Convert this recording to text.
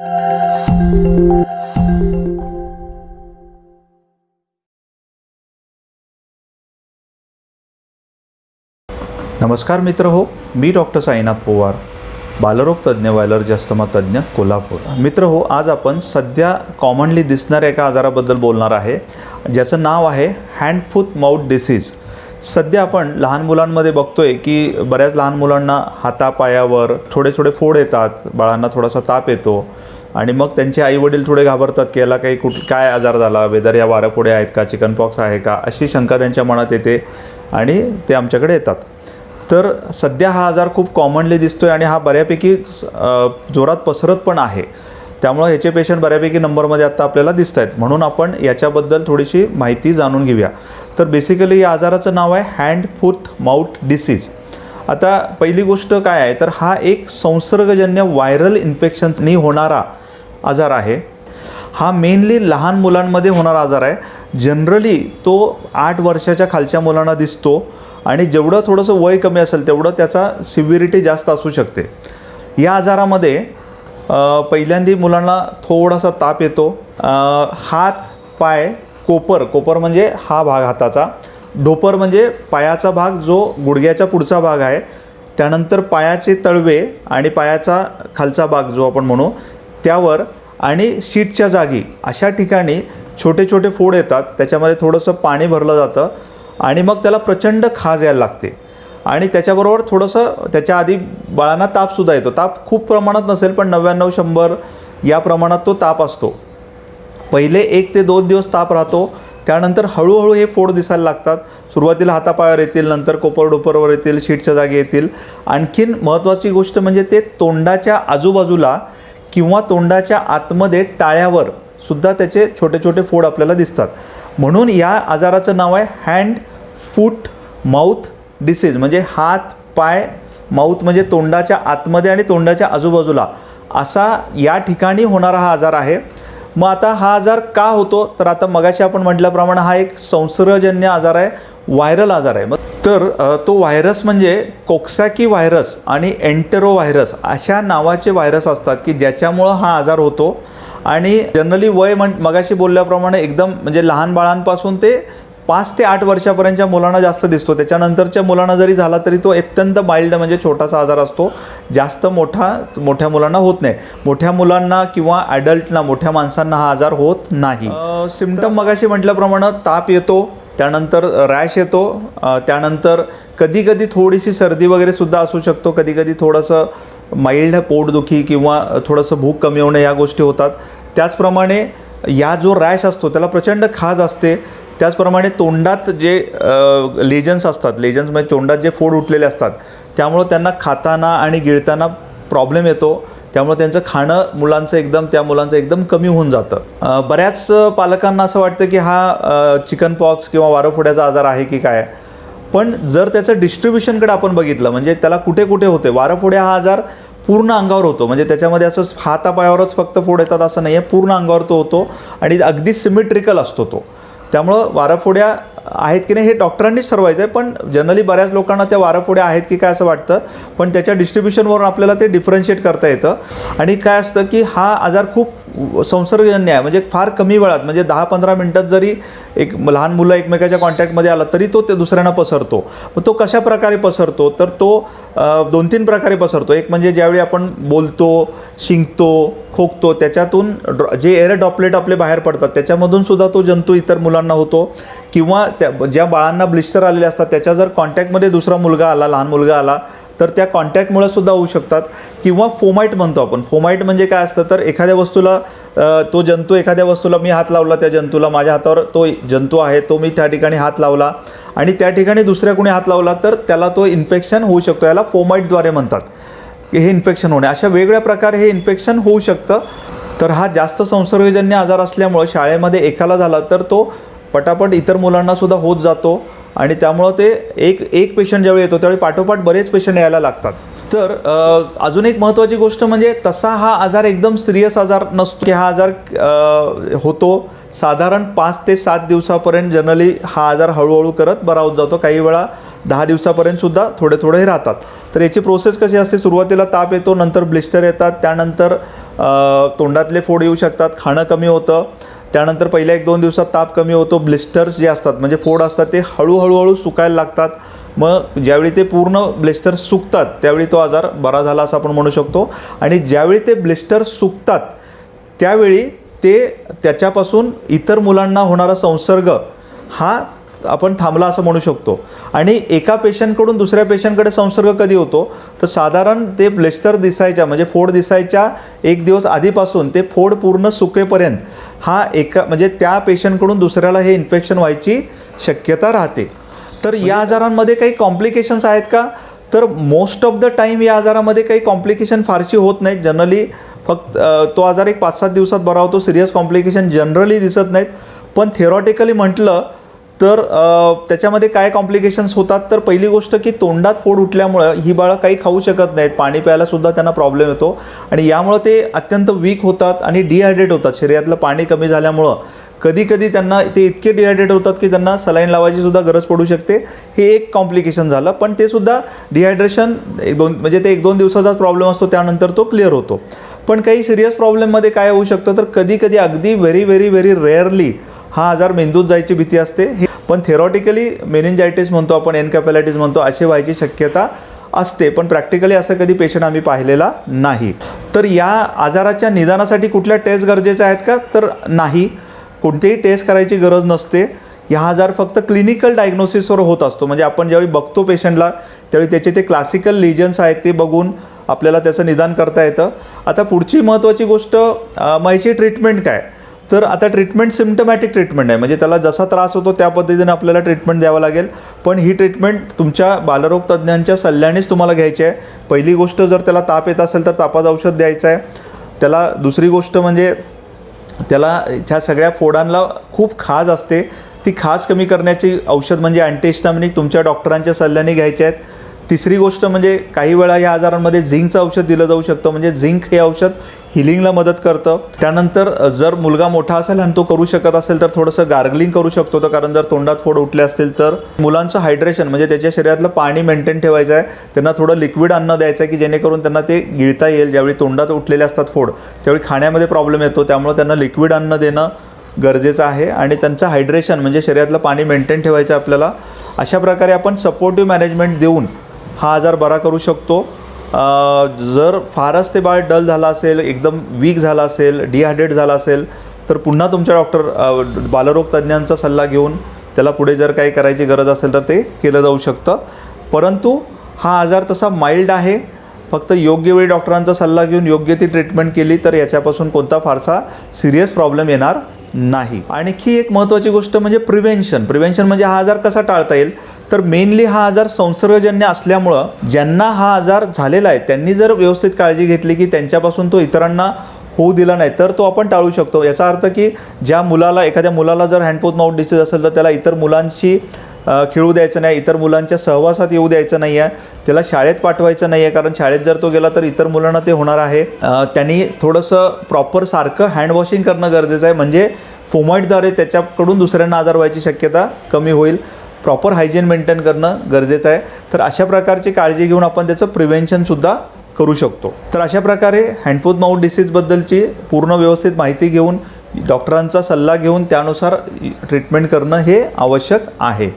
नमस्कार मित्र हो मी डॉक्टर साईनाथ पोवार बालरोग तज्ज्ञ व्हायलर अस्थमा तज्ज्ञ कोल्हापूर. मित्र हो आज आपण सध्या कॉमनली दिसणाऱ्या एका आजाराबद्दल बोलणार आहे ज्याचं नाव आहे हँड फूट माउथ डिसीज सध्या आपण लहान मुलांमध्ये बघतोय की बऱ्याच लहान मुलांना हातापायावर थोडे थोडे फोड येतात बाळांना थोडासा ताप येतो. आणि मग त्यांचे आई वडील थोडे घाबरतात की याला काही कुठ काय आजार झाला वेदर या वारापुढे आहेत का चिकन पॉक्स आहे का अशी शंका त्यांच्या मनात येते आणि ते आमच्याकडे येतात. तर सध्या हा आजार खूप कॉमनली दिसतोय आणि हा बऱ्यापैकी जोरात पसरत पण आहे. त्यामुळं ह्याचे पेशंट बऱ्यापैकी नंबरमध्ये आता आपल्याला दिसत आहेत म्हणून आपण याच्याबद्दल थोडीशी माहिती जाणून घेऊया. तर बेसिकली या आजाराचं नाव आहे हँड फूट माउथ डिसीज आता पहिली गोष्ट काय आहे? तर हा एक संसर्गजन्य व्हायरल इन्फेक्शननी होणारा आजार आहे. हा मेनली लहान मुलांमध्ये होणारा आजार आहे. जनरली तो आठ वर्षाच्या खालच्या मुलांना दिसतो आणि जेवढं थोडंसं वय कमी असेल तेवढं त्याचा सिव्हिरिटी जास्त असू शकते. या आजारामध्ये पहिल्यांदी मुलांना थोडासा ताप येतो. हात पाय कोपर कोपर म्हणजे हा भाग हाताचा. ढोपर म्हणजे पायाचा भाग जो गुडघ्याचा पुढचा भाग आहे. त्यानंतर पायाचे तळवे आणि पायाचा खालचा भाग जो आपण म्हणू त्यावर आणि शीटच्या जागी अशा ठिकाणी छोटे छोटे फोड येतात. त्याच्यामध्ये थोडंसं पाणी भरलं जातं आणि मग त्याला प्रचंड खाज यायला लागते. आणि त्याच्याबरोबर थोडंसं त्याच्या आधी बाळांना तापसुद्धा येतो. ताप खूप प्रमाणात नसेल पण नव्याण्णव शंभर या प्रमाणात तो ताप असतो. पहिले एक ते दोन दिवस ताप राहतो. त्यानंतर हळूहळू हे फोड दिसायला लागतात. सुरुवातीला हातापायावर येतील नंतर कोपर डोपरवर येतील शीटच्या जागी येतील. आणखीन महत्त्वाची गोष्ट म्हणजे ते तोंडाच्या आजूबाजूला किंवा तोंडाच्या आतमध्ये टाळ्यावर सुद्धा त्याचे छोटे छोटे फोड आपल्याला दिसतात. म्हणून या आजाराचं नाव आहे हँड फूट माउथ डिसीज. म्हणजे हात पाय माउथ म्हणजे तोंडाच्या आतमध्ये आणि तोंडाच्या आजूबाजूला. असा या ठिकाणी होणारा हा आजार आहे. मग आता हा आजार का होतो? तर आता मगाशी आपण म्हटल्याप्रमाणे हा एक संसर्गजन्य आजार आहे व्हायरल आजार आहे. मग तर तो व्हायरस म्हणजे कोक्सॅकी व्हायरस आणि एंटेरो व्हायरस अशा नावाचे व्हायरस असतात की ज्याच्यामुळं हा आजार होतो. आणि जनरली वय म्हण मगाशी बोलल्याप्रमाणे एकदम म्हणजे लहान बाळांपासून ते पाच ते आठ वर्षापर्यंतच्या मुलांना जास्त दिसतो. त्याच्यानंतरच्या मुलांना जरी झाला तरी तो अत्यंत माइल्ड म्हणजे छोटासा आजार असतो. जास्त मोठा मोठ्या मुलांना होत नाही. मोठ्या मुलांना किंवा ॲडल्टना मोठ्या माणसांना हा आजार होत नाही. सिमटम मगाशी म्हटल्याप्रमाणे ताप येतो त्यानंतर रॅश येतो. त्यानंतर कधी कधी थोडीशी सर्दी वगैरे सुद्धा असू शकतो. कधी कधी थोडंसं माइल्ड पोटदुखी किंवा थोडंसं भूक कमी होणे या गोष्टी होतात. त्याचप्रमाणे या जो रॅश असतो त्याला प्रचंड खाज असते. त्याचप्रमाणे तोंडात जे लेजन्स असतात लेजन्स म्हणजे तोंडात जे फोड उठलेले असतात त्यामुळं त्यांना खाताना आणि गिळताना प्रॉब्लेम येतो. त्यामुळे त्यांचं खाणं मुलांचं एकदम त्या मुलांचं एकदम कमी होऊन जातं. बऱ्याच पालकांना असं वाटतं की हा चिकन पॉक्स किंवा वारंफोड्याचा आजार आहे की काय? पण जर त्याचं डिस्ट्रीब्युशनकडे आपण बघितलं म्हणजे त्याला कुठे कुठे होते? वारफोड्या हा आजार पूर्ण अंगावर होतो. म्हणजे त्याच्यामध्ये असं हातापायावरच फक्त फोड येतात असं नाही आहे पूर्ण अंगावर तो होतो आणि अगदी सिमेट्रिकल असतो तो. त्यामुळं वाराफोड्या आहेत की नाही हे डॉक्टरांनीच ठरवायचं आहे पण जनरली बऱ्याच लोकांना त्या वाराफोड्या आहेत की काय असं वाटतं पण त्याच्या डिस्ट्रीब्युशनवरून आपल्याला ते डिफरन्शिएट करता येतं. आणि काय असतं की हा आजार खूप संसर्गजन्य आहे. म्हणजे फार कमी वेळात म्हणजे दहा पंधरा मिनटात जरी एक लहान मुलं एकमेकाच्या कॉन्टॅक्टमध्ये आला तरी तो ते दुसऱ्यांना पसरतो. मग तो कशा प्रकारे पसरतो? तर तो दोन तीन प्रकारे पसरतो. एक म्हणजे ज्यावेळी आपण बोलतो शिंकतो खोकतो त्याच्यातून ड्रॉ जे एअर डॉपलेट आपले बाहेर पडतात त्याच्यामधून सुद्धा तो जंतू इतर मुलांना होतो. किंवा त्या ज्या बाळांना ब्लिस्टर आलेले असतात त्याच्या जर कॉन्टॅक्टमध्ये दुसरा मुलगा आला लहान मुलगा आला तर त्या कॉन्टॅक्टमुळे सुद्धा होऊ शकतात. किंवा फोमाईट म्हणतो आपण. फोमाईट म्हणजे काय असतं? तर एखाद्या वस्तूला तो जंतू एखाद्या वस्तूला मी हात लावला त्या जंतूला माझ्या हातावर तो जंतू आहे तो मी त्या ठिकाणी हात लावला आणि त्या ठिकाणी दुसऱ्या कोणी हात लावला तर त्याला तो इन्फेक्शन होऊ शकतो. याला फोमाईटद्वारे म्हणतात. की हे इन्फेक्शन होणे. अशा वेगळ्या प्रकारे हे इन्फेक्शन होऊ शकतं. तर हा जास्त संसर्गजन्य आजार असल्यामुळं शाळेमध्ये एकाला झाला तर तो पटापट इतर मुलांनासुद्धा होत जातो. आणि त्यामुळं ते एक एक पेशंट ज्यावेळी येतो त्यावेळी पाठोपाठ बरेच पेशंट यायला लागतात. तर अजून एक महत्त्वाची गोष्ट म्हणजे तसा हा आजार एकदम सिरियस आजार नसतो. की हा आजार होतो साधारण पाच ते सात दिवसापर्यंत जनरली हा आजार हळूहळू करत बरा होत जातो. काही वेळा दहा दिवसापर्यंत सुद्धा थोडे थोडे राहतात. तर याची प्रोसेस कशी असते? सुरुवातीला ताप येतो नंतर ब्लिस्टर येतात त्यानंतर तोंडातले फोड येऊ शकतात खाणं कमी होतं. त्यानंतर पहिल्या एक दोन दिवसात ताप कमी होतो ब्लिस्टर्स जे असतात म्हणजे फोड असतात ते हळूहळूहळू सुकायला लागतात. मग ज्यावेळी ते पूर्ण ब्लिस्टर्स सुकतात त्यावेळी तो आजार बरा झाला असं आपण म्हणू शकतो. आणि ज्यावेळी ते ब्लिस्टर्स सुकतात त्यावेळी ते त्याच्यापासून इतर मुलांना होणारा संसर्ग हा आपण थांबला असं म्हणू शकतो. आणि एका पेशंटकडून दुसऱ्या पेशंटकडे संसर्ग कधी होतो? तर साधारण ते ब्लेस्टर दिसायच्या म्हणजे फोड दिसायच्या एक दिवस आधीपासून ते फोड पूर्ण सुकेपर्यंत हा एका म्हणजे त्या पेशंटकडून दुसऱ्याला हे इन्फेक्शन व्हायची शक्यता राहते. तर या आजारांमध्ये काही कॉम्प्लिकेशन्स आहेत का? तर मोस्ट ऑफ द टाईम या आजारामध्ये काही कॉम्प्लिकेशन फारशी होत नाहीत. जनरली फक्त तो आजार एक पाच सात दिवसात बरा होतो. सिरियस कॉम्प्लिकेशन जनरली दिसत नाहीत. पण थेरॉटिकली म्हटलं तर त्याच्यामध्ये काय कॉम्प्लिकेशन्स होतात? तर पहिली गोष्ट की तोंडात फोड उठल्यामुळं ही बाळं काही खाऊ शकत नाहीत. पाणी प्यायलासुद्धा त्यांना प्रॉब्लेम येतो. आणि यामुळं ते अत्यंत वीक होतात आणि डिहायड्रेट होतात. शरीरातलं पाणी कमी झाल्यामुळं. कधी कधी त्यांना ते इतके डिहायड्रेट होतात की त्यांना सलाईन लावायची सुद्धा गरज पडू शकते. हे एक कॉम्प्लिकेशन झालं. पण ते सुद्धा डिहायड्रेशन एक दोन म्हणजे ते एक दोन दिवसाचाच प्रॉब्लेम असतो. त्यानंतर तो क्लिअर होतो. पण काही सिरियस प्रॉब्लेममध्ये काय होऊ शकतं? तर कधी कधी अगदी व्हेरी व्हेरी व्हेरी रेअरली हा आजार मेंदूत जायची भीती असते. हे पण थेरॉटिकली मेनिंजायटिस म्हणतो आपण एनकॅपॅलायटिस म्हणतो असे व्हायची शक्यता असते. पण प्रॅक्टिकली असं कधी पेशंट आम्ही पाहिलेला नाही. तर या आजाराच्या निदानासाठी कुठल्या टेस्ट गरजेच्या आहेत का? तर नाही. कोणतीही टेस्ट करायची गरज नसते. हा आजार फक्त क्लिनिकल डायग्नोसिसवर होत असतो. म्हणजे आपण ज्यावेळी बघतो पेशंटला त्यावेळी त्याचे ते क्लासिकल लिजन्स आहेत ते बघून आपल्याला त्याचं निदान करता येतं. आता पुढची महत्त्वाची गोष्ट माहिती ट्रीटमेंट काय? तर आता ट्रीटमेंट सिम्टमॅटिक ट्रीटमेंट आहे. म्हणजे त्याला जसा त्रास होतो त्या पद्धतीने आपल्याला ट्रीटमेंट द्यावं लागेल. पण ही ट्रीटमेंट तुमच्या बालरोग तज्ज्ञांच्या सल्ल्यानेच तुम्हाला घ्यायची आहे. पहिली गोष्ट जर त्याला ताप येत असेल तर तापाचं औषध द्यायचं आहे. त्याला दुसरी गोष्ट म्हणजे त्याला ह्या सगळ्या फोडांना खूप खाज असते. ती खाज कमी करण्याची औषध म्हणजे अँटीहिस्टामिनिक तुमच्या डॉक्टरांच्या सल्ल्याने घ्यायचे आहेत. तिसरी गोष्ट म्हणजे काही वेळा या आजारांमध्ये झिंकचं औषध दिलं जाऊ शकतं. म्हणजे झिंक हे औषध हिलिंगला मदत करतं. त्यानंतर जर मुलगा मोठा असेल आणि तो करू शकत असेल तर थोडंसं गार्गलिंग करू शकतो. तर कारण जर तोंडात फोड उठले असतील तर मुलांचं हायड्रेशन म्हणजे त्याच्या शरीरातलं पाणी मेंटेन ठेवायचं आहे. त्यांना थोडं लिक्विड अन्न द्यायचं आहे की जेणेकरून त्यांना ते गिळता येईल. ज्यावेळी तोंडात उठलेले असतात फोड त्यावेळी खाण्यामध्ये प्रॉब्लेम येतो. त्यामुळे त्यांना लिक्विड अन्न देणं गरजेचं आहे. आणि त्यांचं हायड्रेशन म्हणजे शरीरातलं पाणी मेंटेन ठेवायचं आहे आपल्याला. अशा प्रकारे आपण सपोर्टिव्ह मॅनेजमेंट देऊन हा आजार बरा करू शकतो. जर फारच ते बाळ डल झाला असेल एकदम वीक झाला असेल डिहायड्रेट झाला असेल तर पुन्हा तुमच्या डॉक्टर बालरोग तज्ज्ञांचा सल्ला घेऊन त्याला पुढे जर काही करायची गरज असेल तर ते केलं जाऊ शकतं. परंतु हा आजार तसा माइल्ड आहे. फक्त योग्य वेळी डॉक्टरांचा सल्ला घेऊन योग्य ती ट्रीटमेंट केली तर याच्यापासून कोणता फारसा सिरियस प्रॉब्लेम येणार नाही. आणखी एक महत्त्वाची गोष्ट म्हणजे प्रिव्हेन्शन प्रिव्हेन्शन म्हणजे हा आजार कसा टाळता येईल? तर मेनली हा आजार संसर्गजन्य असल्यामुळं ज्यांना हा आजार झालेला आहे त्यांनी जर व्यवस्थित काळजी घेतली की त्यांच्यापासून तो इतरांना होऊ दिला नाही तर तो आपण टाळू शकतो. याचा अर्थ की ज्या मुलाला एखाद्या मुलाला जर हँडपोथ माउथ डिसीज असेल तर त्याला इतर मुलांशी खेळू द्यायचं नाही इतर मुलांच्या सहवासात येऊ द्यायचं नाही आहे त्याला शाळेत पाठवायचं नाही आहे कारण शाळेत जर तो गेला तर इतर मुलांना ते होणार आहे. त्यांनी थोडंसं प्रॉपर सारखं हँडवॉशिंग करणं गरजेचं आहे. म्हणजे फोमाईटद्वारे त्याच्याकडून दुसऱ्यांना आजार व्हायची शक्यता कमी होईल. प्रॉपर हायजीन मेंटेन करणं गरजेचं आहे. तर अशा प्रकारची काळजी घेऊन आपण त्याचं प्रिव्हेन्शनसुद्धा करू शकतो. तर अशा प्रकारे हँडफूथ माउथ डिसीजबद्दलची पूर्ण व्यवस्थित माहिती घेऊन डॉक्टरांचा सल्ला घेऊन त्यानुसार ट्रीटमेंट करणं हे आवश्यक आहे.